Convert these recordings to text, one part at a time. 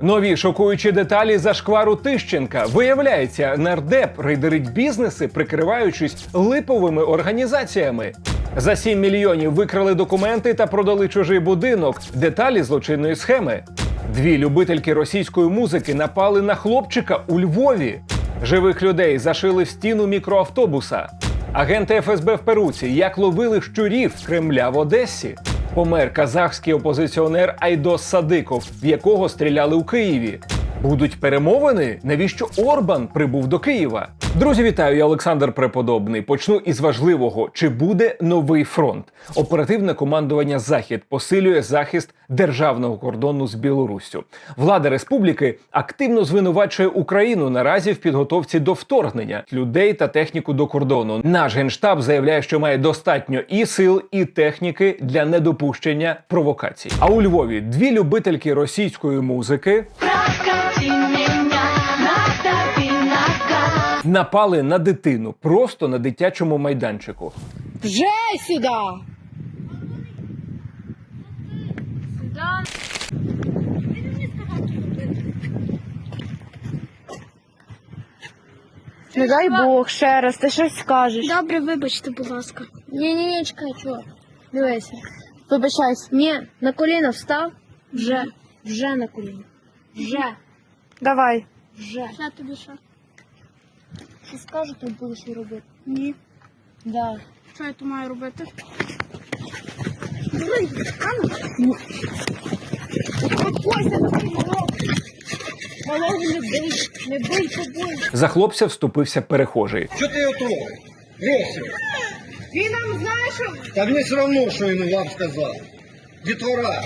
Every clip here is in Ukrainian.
Нові шокуючі деталі зашквару Тищенка. Виявляється, нардеп рейдерить бізнеси, прикриваючись липовими організаціями. За 7 мільйонів викрали документи та продали чужий будинок. Деталі злочинної схеми. Дві любительки російської музики напали на хлопчика у Львові. Живих людей зашили в стіну мікроавтобуса. Агенти ФСБ в Перуці як ловили щурів Кремля в Одесі. Помер казахський опозиціонер Айдос Садиков, в якого стріляли у Києві. Будуть перемовини? Навіщо Орбан прибув до Києва? Друзі, вітаю! Я Олександр Преподобний. Почну із важливого: чи буде новий фронт? Оперативне командування Захід посилює захист державного кордону з Білоруссю. Влада республіки активно звинувачує Україну наразі в підготовці до вторгнення людей та техніку до кордону. Наш генштаб заявляє, що має достатньо і сил, і техніки для недопущення провокацій. А у Львові дві любительки російської музики напали на дитину просто на дитячому майданчику. Вже сюди! Не дай Бог, ще раз, ти щось скажеш. Добре, вибачте, будь ласка. Ні, ні, ні, чекай, чого. Дивися. Вибачайся. Ні, на коліна встав. Вже. Вже на коліна. Вже. Давай. Вже. Що тобі що? Що скажу, то будеш і робити. Ні. Да. Що я то маю робити? Малого не бий, не бий тобою. За хлопця вступився перехожий. Що ти його трогав? Він нам знає, що... Та мені все одно, що він вам сказав. Дітвора.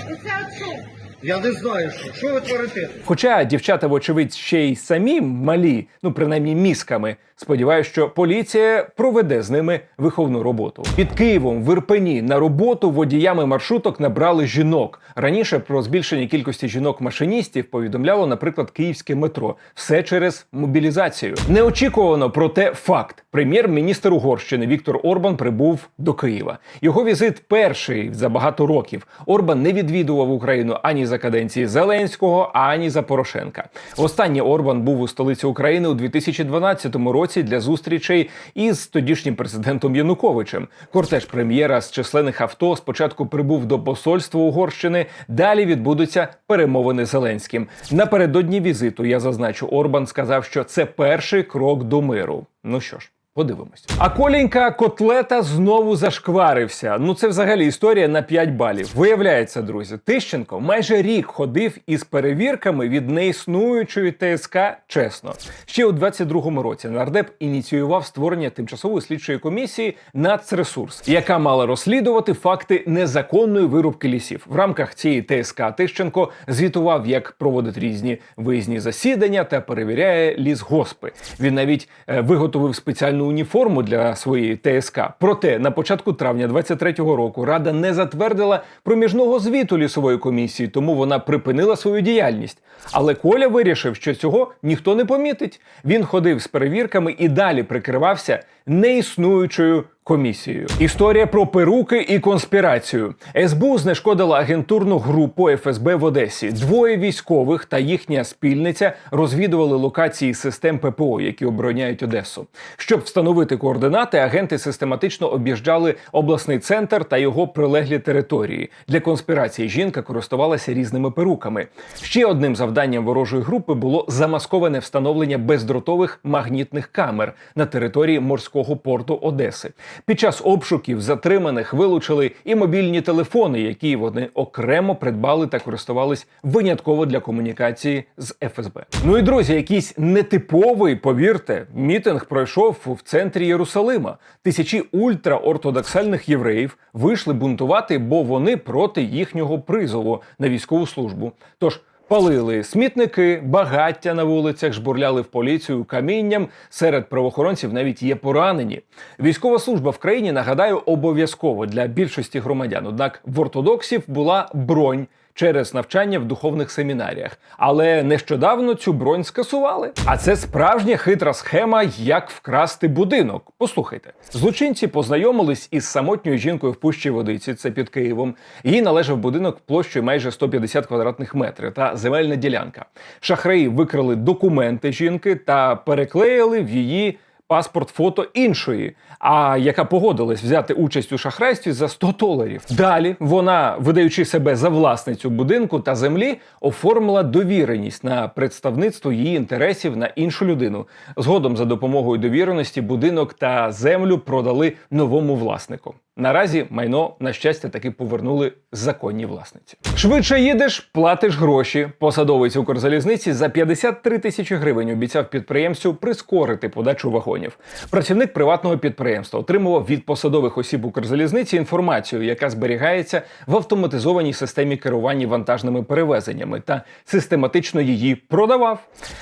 Я не знаю, що. Що ви творите? Хоча дівчата, вочевидь, ще й самі малі, ну принаймні мізками. Сподіваюсь, що поліція проведе з ними виховну роботу. Під Києвом в Ірпені на роботу водіями маршруток набрали жінок. Раніше про збільшення кількості жінок-машиністів повідомляло, наприклад, київське метро. Все через мобілізацію. Неочікувано, проте факт. Прем'єр-міністр Угорщини Віктор Орбан прибув до Києва. Його візит перший за багато років. Орбан не відвідував Україну ані за каденції Зеленського, ані за Порошенка. Останній Орбан був у столиці України у 2012 році для зустрічей із тодішнім президентом Януковичем. Кортеж прем'єра з численних авто спочатку прибув до посольства Угорщини. Далі відбудуться перемовини Зеленським. Напередодні візиту я зазначу, Орбан сказав, що це перший крок до миру. Ну що ж. Подивимось. А Колінька котлета знову зашкварився. Ну це взагалі історія на 5 балів. Виявляється, друзі, Тищенко майже рік ходив із перевірками від неіснуючої ТСК чесно. Ще у 22-му році нардеп ініціював створення тимчасової слідчої комісії «Нацресурс», яка мала розслідувати факти незаконної вирубки лісів. В рамках цієї ТСК Тищенко звітував, як проводить різні виїзні засідання та перевіряє лісгоспи. Він навіть е, виготовив спеціальну уніформу для своєї ТСК. Проте на початку травня 23-го року Рада не затвердила проміжного звіту лісової комісії, тому вона припинила свою діяльність. Але Коля вирішив, що цього ніхто не помітить. Він ходив з перевірками і далі прикривався неіснуючою комісією. Історія про перуки і конспірацію. СБУ знешкодила агентурну групу ФСБ в Одесі. Двоє військових та їхня спільниця розвідували локації систем ППО, які обороняють Одесу. Щоб встановити координати, агенти систематично об'їжджали обласний центр та його прилеглі території. Для конспірації жінка користувалася різними перуками. Ще одним завданням ворожої групи було замасковане встановлення бездротових магнітних камер на території морського порту Одеси. Під час обшуків затриманих вилучили і мобільні телефони, які вони окремо придбали та користувались винятково для комунікації з ФСБ. Ну і друзі, якийсь нетиповий, повірте, мітинг пройшов в центрі Єрусалима. Тисячі ультраортодоксальних євреїв вийшли бунтувати, бо вони проти їхнього призову на військову службу. Тож Палили смітники, багаття на вулицях, жбурляли в поліцію камінням. Серед правоохоронців навіть є поранені. Військова служба в країні, нагадаю, обов'язково для більшості громадян. Однак в ортодоксів була бронь. Через навчання в духовних семінаріях. Але нещодавно цю бронь скасували. А це справжня хитра схема, як вкрасти будинок. Послухайте, злочинці познайомились із самотньою жінкою в пущі водиці, це під Києвом. Їй належав будинок площею майже 150 квадратних метрів та земельна ділянка. Шахраї викрали документи жінки та переклеїли в її паспорт фото іншої, а яка погодилась взяти участь у шахрайстві за 100 доларів. Далі вона, видаючи себе за власницю будинку та землі, оформила довіреність на представництво її інтересів на іншу людину. Згодом за допомогою довіреності будинок та землю продали новому власнику. Наразі майно, на щастя, таки повернули законній власниці. Швидше їдеш, платиш гроші. Посадовець Укрзалізниці за 53 тисячі гривень обіцяв підприємцю прискорити подачу вагонів. Працівник приватного підприємства отримував від посадових осіб Укрзалізниці інформацію, яка зберігається в автоматизованій системі керування вантажними перевезеннями, та систематично її продавав.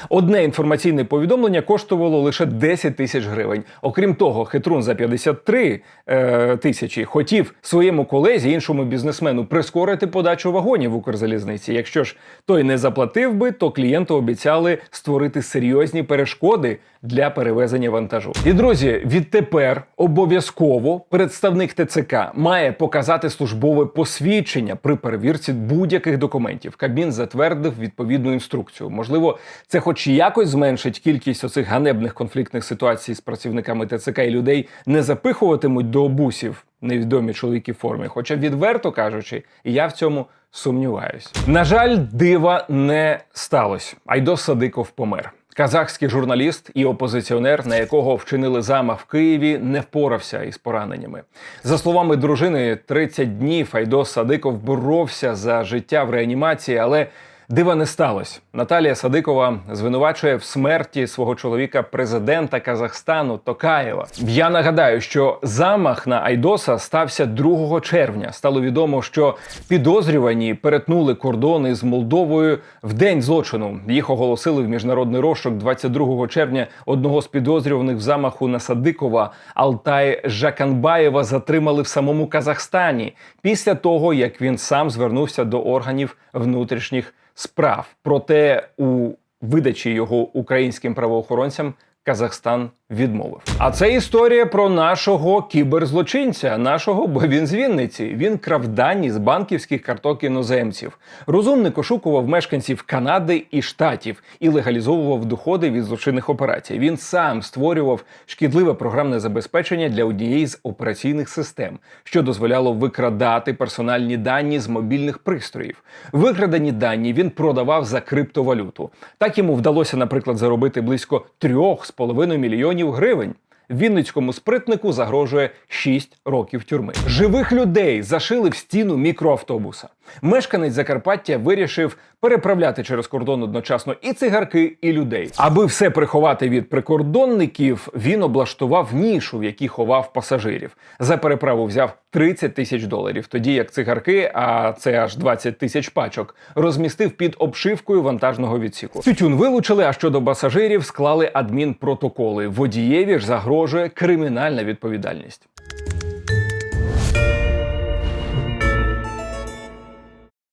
Одне інформаційне повідомлення коштувало лише 10 тисяч гривень. Окрім того, хитрун за 53 е, тисячі хотів своєму колезі, іншому бізнесмену, прискорити подачу вагонів в Укрзалізниці. Якщо ж той не заплатив би, то клієнту обіцяли створити серйозні перешкоди для перевезення вантажу. І друзі, відтепер обов'язково представник ТЦК має показати службове посвідчення при перевірці будь-яких документів. Кабмін затвердив відповідну інструкцію. Можливо, це хоч якось зменшить кількість оцих ганебних конфліктних ситуацій з працівниками ТЦК і людей не запихуватимуть до обусів невідомі чоловіки в формі. Хоча, відверто кажучи, я в цьому сумніваюсь. На жаль, дива не сталося. Айдос Садиков помер. Казахський журналіст і опозиціонер, на якого вчинили замах в Києві, не впорався із пораненнями. За словами дружини, 30 днів Айдос Садиков боровся за життя в реанімації, але дива не сталося. Наталія Садикова звинувачує в смерті свого чоловіка президента Казахстану Токаєва. Я нагадаю, що замах на Айдоса стався 2 червня. Стало відомо, що підозрювані перетнули кордони з Молдовою в день злочину. Їх оголосили в міжнародний розшук 22 червня. Одного з підозрюваних в замаху на Садикова Алтай Жаканбаєва затримали в самому Казахстані після того, як він сам звернувся до органів внутрішніх справ. Проте у видачі його українським правоохоронцям Казахстан відмовив. А це історія про нашого кіберзлочинця, нашого, бо він з Вінниці. Він крав дані з банківських карток іноземців. Розумник ошукував мешканців Канади і штатів і легалізовував доходи від злочинних операцій. Він сам створював шкідливе програмне забезпечення для однієї з операційних систем, що дозволяло викрадати персональні дані з мобільних пристроїв. Викрадані дані він продавав за криптовалюту. Так йому вдалося, наприклад, заробити близько 3,5 мільйонів гривень. Вінницькому спритнику загрожує 6 років тюрми. Живих людей зашили в стіну мікроавтобуса. Мешканець Закарпаття вирішив переправляти через кордон одночасно і цигарки, і людей. Аби все приховати від прикордонників, він облаштував нішу, в якій ховав пасажирів. За переправу взяв 30 тисяч доларів, тоді як цигарки, а це аж 20 тисяч пачок, розмістив під обшивкою вантажного відсіку. Тютюн вилучили, а щодо пасажирів склали адмінпротоколи. Водієві ж загрожує кримінальна відповідальність.